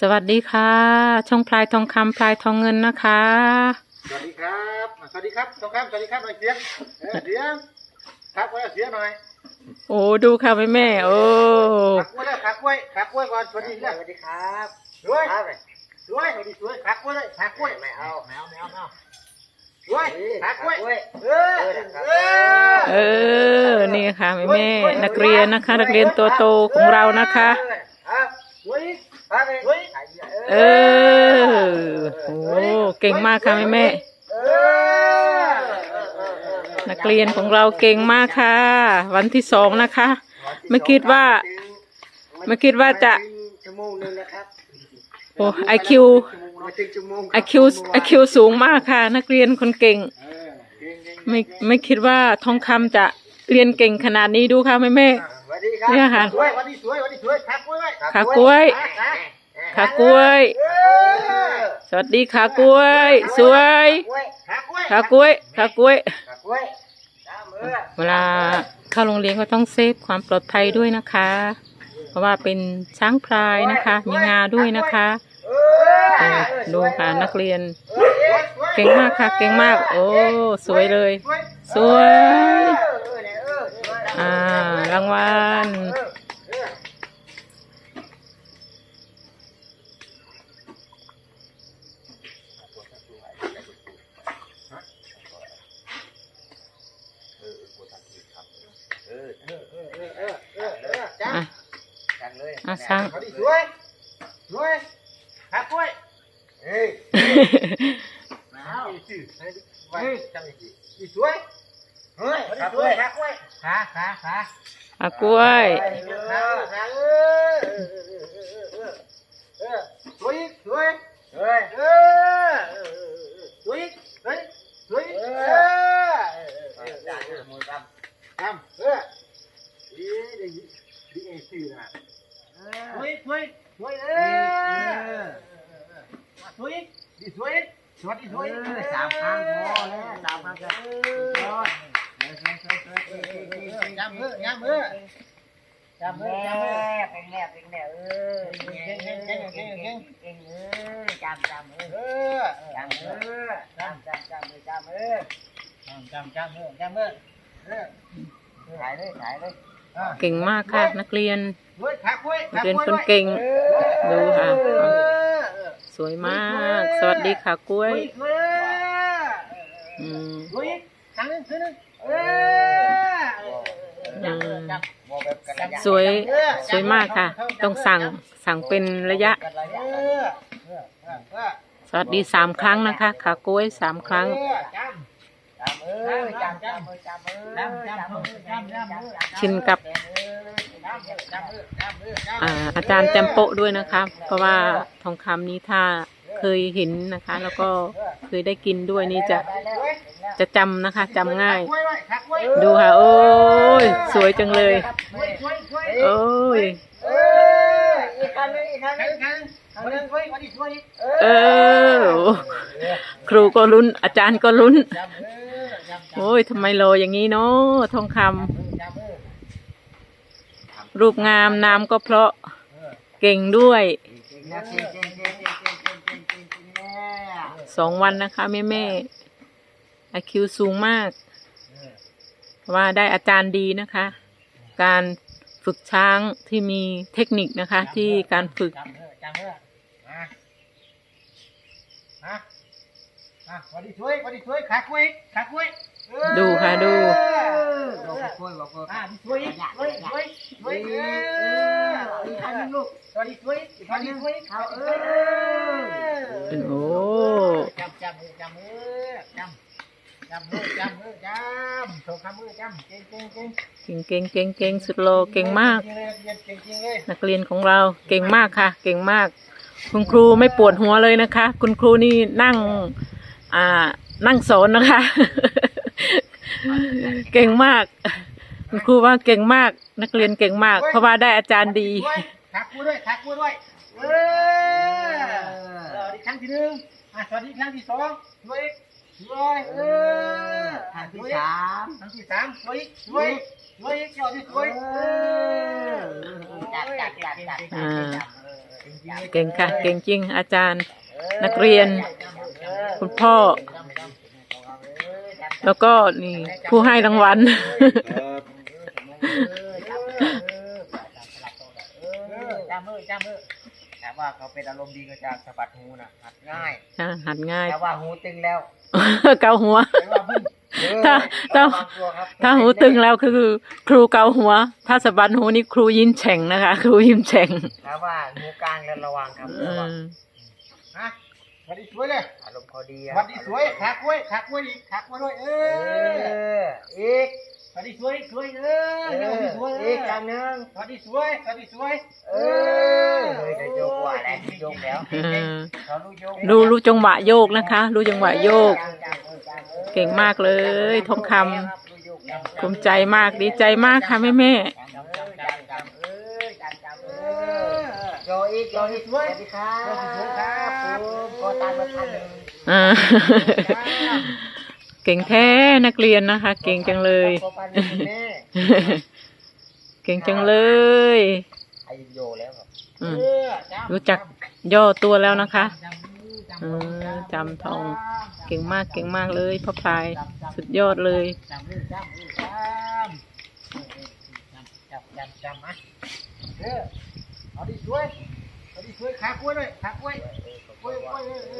สวัสดีค่ะ ช่องพลายทองคำพลายทองเงินนะคะ สวัสดีครับอะสวัสดีครับทองคำสวัสดีครับหน่อยเสียงเออเสียงขักไว้เสียงหน่อยโอ้ดูค่ะแม่แม่โอ้ขักไว้แล้วขักไว้ขักไว้ก่อน สวัสดีสเรื่องวัสดีครับสวยครับสวยสวัสดีสวยขักไว้เลยขักไว้ไม่เอาแมวแมวแมวสวยขักไว้ขักไว้เออ เออ เออ นี่ค่ะแม่แม่นักเรียนนะคะ นักเรียนตัวโตของเรานะคะครับสวยครับสวย เออ โอ้เก่งมากค่ะแม่แม่เออนักเรียนของเราเก่งมากค่ะ วันที่สองนะคะ ไม่คิดว่า ไม่คิดว่าจะชั่วโมงหนึงนะครับโอ้ไอคิวมาถึงชั่วโมงไอคิวไอคิวสูงมากค่ะ นักเรียนคนเก่งเออเก่งเก่งไม่ไม่คิดว่าทองคำจะเรียนเก่งขนาดนี้ดูค่ะแม่แม่สวัสดีครับเนี่ยค่ะสวยสวัสดีสวยสวัสดีสวยขักไว้ไว้ขากล้วย ขากล้วย สวัสดีขากล้วย สวยกล้วยขักไว้ขากล้วยขากล้วยขักล้ยเวลาเข้าโรงเรียนก็ต้องเซฟความปลอดภัยด้วยนะคะ เพราะว่าเป็นช้างพลายนะคะ มีงาด้วยนะคะดูค่ะนักเรียน เก่งมากค่ะ เก่งมาก โอ้สวยเลย สวย อ่ารางวัล เออ เออ เออเออเออเออเออเออจ้า อะ จังเลยอะช้างเขาดีสวยสวยขักไว้เฮ้ยเอาสิไว้ จังอีกดีสวยเฮ้ยขักไว้ขักไว้ขาขาขาขากล้วยเออขาเออเออเออเออสวยสวยเฮ้ยเออสวยสวยสวยเออจังมือครับทำเออดีดีดีเอซีนะสวยสวยสวยเออสวยดีสวยสวัสดีสวยสามครั้งพอแล้วสามครั้งก็ยอดจับมือจับมือจับมือจับมือเป็นแน่เป็นแน่เออเก่งเก่งเก่งเก่งเก่งเก่งเออจำจำเอเอออจำเออจำจำจำมือจำเออจำจำมือจับมือเออถ่ายเลยถ่ายเลย เก่งมากค่ะ นักเรียนเฮ้ยขาคุยนักเรียนคนเก่ง ดูค่ะ สวยมาก สวัสดีขากล้วยสวยอืมสวยครั้งนึงครั้งนึงเอออืมมองแบบกันระยะสวยสวยมากค่ะ ต้องสั่งสั่งเป็นระยะกันระเอยะอเออเออสวัสดีสามครั้งนะคะขากล้วยสามครั้ง ชินกับำจับมือจับมือจับมือจับอ่าอาจารย์แจมโปะด้วยนะคะ เพราะว่าทองคำนี้ถ้าเคยเห็นนะคะ แล้วก็เคยได้กินด้วยนี่จะจะจำนะคะจำง่ายคุยไว้ขาคุยดูค่ะ โอ้ย สวยจังเลยคุยคุยคุยโอ้ยเอออีกครั้งนึงอีกครั้งนึงครั้งนึงครั้งนึงคุยวันนี้คุยเออครูก็ลุ้น อาจารย์ก็ลุ้นจับมือจับ โอ้ยทำไมโลอย่างนี้เนาะทองคำรูปงามนามก็เพราะเก่งด้วย สองวันนะคะแม่แม่ไอคิวสูงมาก ว่าได้อาจารย์ดีนะคะ การฝึกช้างที่มีเทคนิคนะคะ ที่การฝึกจับมือจับมือมามาอะวันนี้ช่วยวันนี้ช่วยขาคุยขาคุย ดูค่ะดูอะช่วยช่วยช่วยช่วยเอออีกครั้งนึงลูกวันนี้ช่วยอีกครั้งนึงเขาเออโอ้จับจับมือจับมือจับจับมือจับมือจับโชว์ขามือจับเก่งเก่งเก่งเก่งเก่งเก่งสุดโลเก่งมาก นักเรียนของเราเก่งมากค่ะ เก่งมาก คุณครูไม่ปวดหัวเลยนะคะ คุณครูนี่นั่ง อ่า นั่งสอนนะคะ เก่งมากคุณครูว่าเก่งมาก นักเรียนเก่งมาก เพราะว่าได้อาจารย์ดีขาคูด้วยขาคูด้วยเออสวัสดีครั้งที่หนึ่งอะสวัสดีครั้งที่สองช่วยช่วยเออทางที่ช่วยสามครั้งที่สามช่วยช่วยช่วยช่วยช่วยช่วยจัดจัดจัดจัดอ่าจริงเก่งค่ะ เก่งจริงอาจารย์นักเรียน คุณพ่อ แล้วก็นี่ผู้ให้รางวัลจำมือจำมือแต่ว่าเขาเป็นอารมณ์ดีก็จะสะบัดหูนะหัดง่ายอ่าหัดง่าย แต่ว่าหูตึงแล้วเกาหัว แต่ว่าพึ่งถ้าถ้าระวังตัวครับถ้าหูตึงแล้วคือครูเกาหัว ถ้าสะบัดหูนี่ครูยิ้มแฉ่งนะคะ ครูยิ้มแฉ่งแต่ว่าหูกลางแล้วระวังครับอืระวังมฮะสวัสดีสวยเลยอารมณ์เขาดีสวัสดีสวยถักไว้ถักไว้อีกถักไว้ด้วยเอเออออีกสวัสดีสวยสวยเออเอสวัสดีอสวยอีกอันหนึงสวัสดีสวยสวัสดีสวยเออเฮ้ยจะโยกว่าแล้วโยกแล้ว เออเขารู้โยกรู้รู้จังหวะโยกนะคะ รู้จังหวะโยก จังจังออจังออเก่งมากเลยทองคำรู้โยกจังภูมิใจมากดีใจมากค่ะแม่แม่จังจังจังจังเออจังจังเออ โยอีกโยอีกสวัสดีครับสวัสดีครับผมขอตามมาทันหนึ่งๆ อ่าเก่งแท้นักเรียนนะคะ เก่งจังเลยขอปันหนึ่งแม่เก่งจังเลยไอโยแล้วครับอืมรู้จักย่อตัวแล้วนะคะเออจำทอง เก่งมากเก่งมากเลยพ่อพลายสุดยอดเลย จำมือจำมือจำจำจำจำอะเออเอาดีสวยเอาดีสวยถักไว้ด้วยถักไว้ไว้ไว้เออเออสวย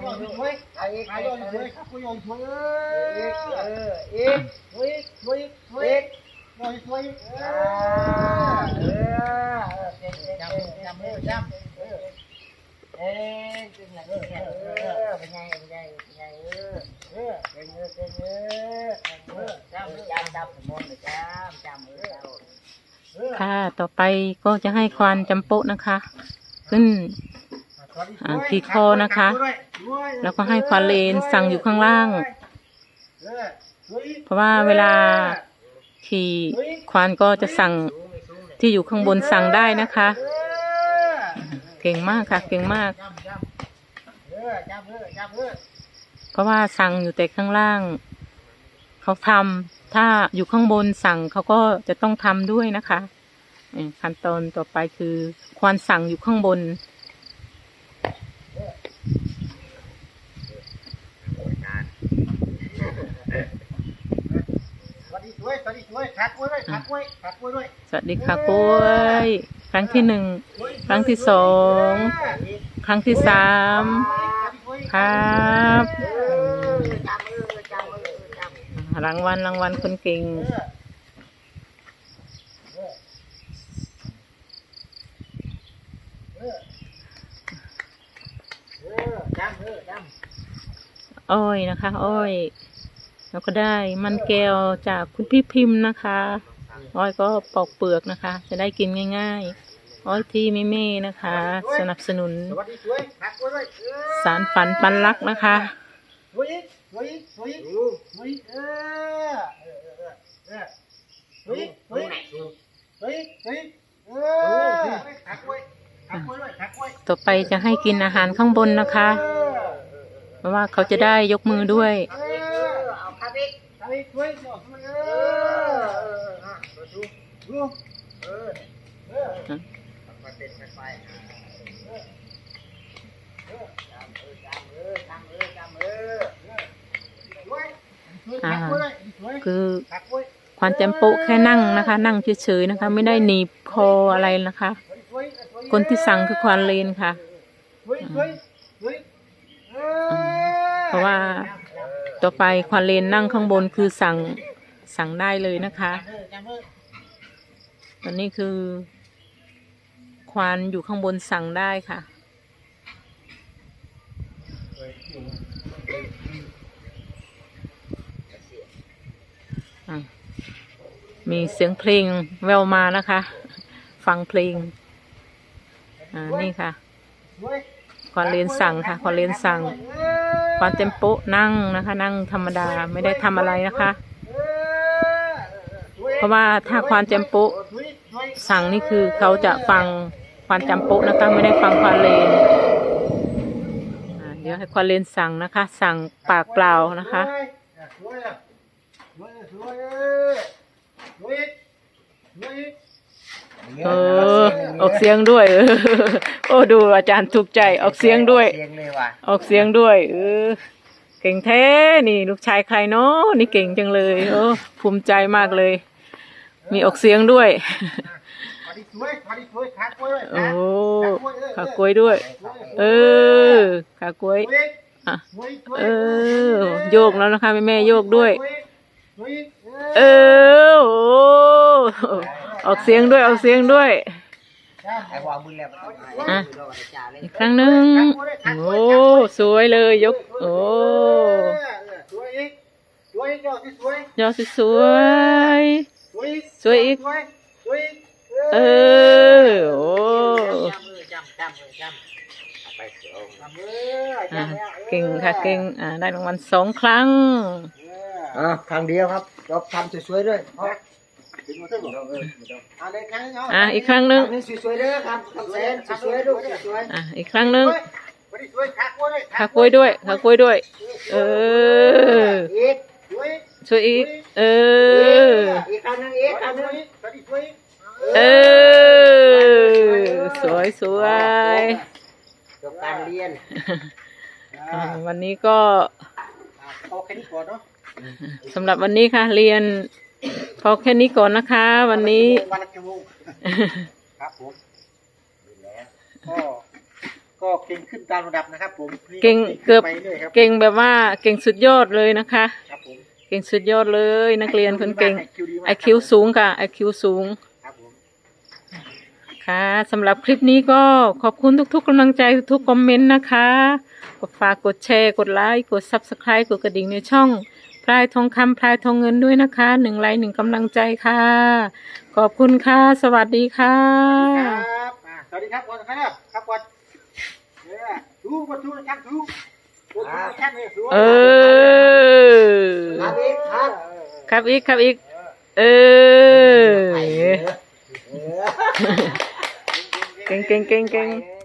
สวยยอดสวยเอาอีกอายอดสวยถักไว้ยอดสวยเออเอออีกสวยสวยสวยอีกยอดสวยเอเออเก่งจำจำมือจำเออเอ๊ะเป็นไงเออเออเป็นไงเป็นไงเป็นไงเออเออเป็นเออเป็นเออเออจำจำจำสมมติจำจำเออค่ะ ต่อไปก็จะให้ควานจำโปะนะคะ ขึ้น ที่คอนะคะ แล้วก็ให้ควานเลนสั่งอยู่ข้างล่าง เพราะว่าเวลาขี่ควานก็จะสั่งที่อยู่ข้างบนสั่งได้นะคะ เก่งมากค่ะ เก่งมากจำจำเออจำเออจำเออเพราะว่าสั่งอยู่แต่ข้างล่าง เขาทำถ้าอยู่ข้างบนสั่งเขาก็จะต้องทำด้วยนะคะเอ่อขั้นตอนต่อไปคือควานสั่งอยู่ข้างบน ส วัสดีสวยสวัสดีสวยถักไว้ด้วยถักไว้ถักไว้ด้วยสวัสดีค่ะกล้วย ครั้งที่หนึ่ง ครั้งที่สอง ครั้งที่สาม ครับเออจำเออจำเออจำรางวัลรางวัลคนเก่งเออจำเออจำอ้อยนะคะ อ้อย แล้วก็ได้มันแก้วจากคุณพี่พิมพ์นะคะ อ้อยก็ปอกเปลือกนะคะ จะได้กินง่าย ๆ อ้อยที่แม่เม่นะคะ สนับสนุน สารฝันปันรักนะคะต่อไปจะให้กินอาหารข้างบนนะคะ เพราะว่าเขาจะได้ยกมือด้วย เอ เอ อ อเอาคาบิก ถักอีกสวยยอดสวยเอ เอ อ อเอออะดู ดู เออเออมันเป็นไปไปจำเออจำเออจำเออจำเออด้วยสวยคือควานแจมโปะแค่นั่งนะคะ นั่งเฉยๆนะคะ ไม่ได้หนีบคออะไรนะคะ คนที่สั่งคือควานเลนค่ะ เพราะว่าต่อไปควานเลนนั่งข้างบนคือสั่งสั่งได้เลยนะคะ เออจำเออ ต อนนี้คือ ควานอยู่ข้างบนสั่งได้ค่ะ มีเสียงเพลงแววมานะคะ ฟังเพลง อ่า นี่ค่ะควานเลนสั่งค่ะควานเลนสั่งควานเต็มโปะนั่งนะคะ นั่งธรรมดาไม่ได้ทำอะไรนะคะ เพราะว่าถ้าควานเต็มโปะ สั่งนี่คือเขาจะฟังควานจำโปะนะคะ ไม่ได้ฟังควานเลนเดี๋ยวให้ควานเลนสั่งนะคะ สั่งปากเปล่านะคะเออออกเสียงด้วย โอ้ดูอาจารย์ถูกใจออกเสียงด้วย ออกเสียงด้วย เออเก่งแท้นี่ ลูกชายใครเนาะนี่เก่งจังเลย โอ้ภูมิใจมากเลย มีออกเสียงด้วย มาดิสวยมาดิสวยขากล้วยด้วยโอ้ขากล้วยขากล้วยด้วย เออขากล้วยสวยอะสวยสวยเออ โยกแล้วนะคะแม่แม่โยกด้วยสวย เออโอ้ออกเสียงด้วยออกเสียงด้วยไอ้วางบุญแล้วอะอีกครั้งหนึ่งโอ้สวยเลยยก โอ้สวยอีกสวยอีกยอดที่สวยยอดสวยสวยอีกสวยอีกสวยสวยอีก เออ โอ้จำมือจำจำมือจำไปเสียวทำเอออะเก่งค่ะเก่งอ่าได้รางวัลสองครั้งอ่าครั้งเดียวครับจบทำสวยๆด้วยถึงมาเท่าไหร่อะเลยครั้งนึงอะอีกครั้งหนึ่งนี่สวยๆเด้อครับทำแสนสวยๆด้วยสวยอะอีกครั้งหนึ่งมาดิสวยขากล้วยด้วยขากล้วยด้วยขากล้วยด้วย เออๆอีกสวยช่วยอีก เอออีกครั้งหนึงอีกครั้งหนึงมาดิสวย เออ สวยสวยจบการเรียนอ่าวันนี้ก็เอาแค่นี้ก่อนเนาะสำหรับวันนี้ค่ะ เรียน พอแค่นี้ก่อนนะคะ วันนี้วันละชั่วโมงครับผมก็ก็เก่งขึ้นตามระดับนะครับผมเก่งเกือบไปเรื่อยครับเก่งแบบว่าเก่งสุดยอดเลยนะคะครับผมเก่งสุดยอดเลย นักเรียนคนเก่งดีมากไอคิวสูงค่ะไอคิวสูง ครับผมค่ะสำหรับคลิปนี้ก็ขอบคุณทุกๆกำลังใจทุกๆคอมเมนต์นะคะกดฝากกดแชร์กดไลค์กด Subscribe กดกระดิ่งในช่องพลายทองคำพลายทองเงินด้วยนะคะหนึ่งไลค์หนึ่งกำลังใจค่ะ ขอบคุณค่ะ สวัสดีค่ะ ครับอ่าสวัสดีครับก่อนครับครับก่อนเออดูมาดูนะครับดูดูแค่นี้ดูเออ ครับอีกครับครับอีกครับอีก เออ เออ เก่งเ